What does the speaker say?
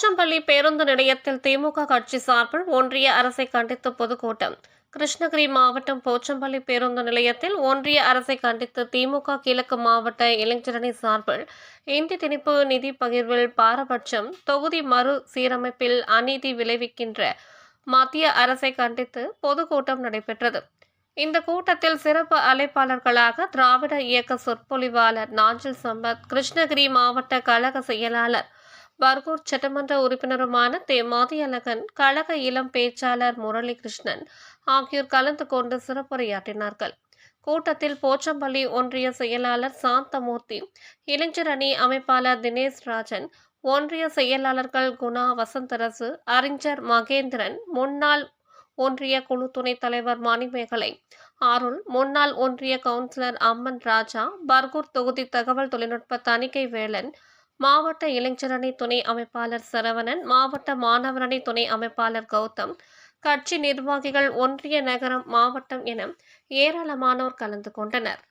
போச்சம்பள்ளி பேருந்து நிலையத்தில் திமுக கட்சி சார்பில் ஒன்றிய அரசை கண்டித்து பொதுக்கூட்டம். கிருஷ்ணகிரி மாவட்டம் போச்சம்பள்ளி பேருந்து நிலையத்தில் ஒன்றிய அரசை கண்டித்து திமுக கிழக்கு மாவட்ட இளைஞரணி சார்பில் இந்தி திணிப்பு நிதி பகிர்வில் பாரபட்சம் தொகுதி மறு சீரமைப்பில் அநீதி விளைவிக்கின்ற மத்திய அரசை கண்டித்து பொதுக்கூட்டம் நடைபெற்றது. இந்த கூட்டத்தில் சிறப்பு அழைப்பாளர்களாக திராவிட இயக்க சொற்பொழிவாளர் நாஞ்சில் சம்பத் கிருஷ்ணகிரி மாவட்ட கழக செயலாளர் பர்கூர் சட்டமன்ற உறுப்பினருமான தே. மாதியழகன் கழக இளம் பேச்சாளர் முரளி கிருஷ்ணன் ஆகியோர் கலந்து கொண்டு சிறப்புரையாற்றினார்கள். கூட்டத்தில் போச்சம்பள்ளி ஒன்றிய செயலாளர் சாந்தமூர்த்தி இளைஞர் அணி அமைப்பாளர் தினேஷ் ராஜன் ஒன்றிய செயலாளர்கள் குணா வசந்தரசு அறிஞர் மகேந்திரன் முன்னாள் ஒன்றிய குழு துணைத் தலைவர் மணிமேகலை அருள் முன்னாள் ஒன்றிய கவுன்சிலர் அம்மன் ராஜா பர்கூர் தொகுதி தகவல் தொழில்நுட்ப தணிக்கை வேலன் மாவட்ட இளைஞரணி துணை அமைப்பாளர் சரவணன் மாவட்ட மாணவரணி துணை அமைப்பாளர் கௌதம் கட்சி நிர்வாகிகள் ஒன்றிய நகரம் மாவட்டம் என ஏராளமானோர் கலந்து கொண்டனர்.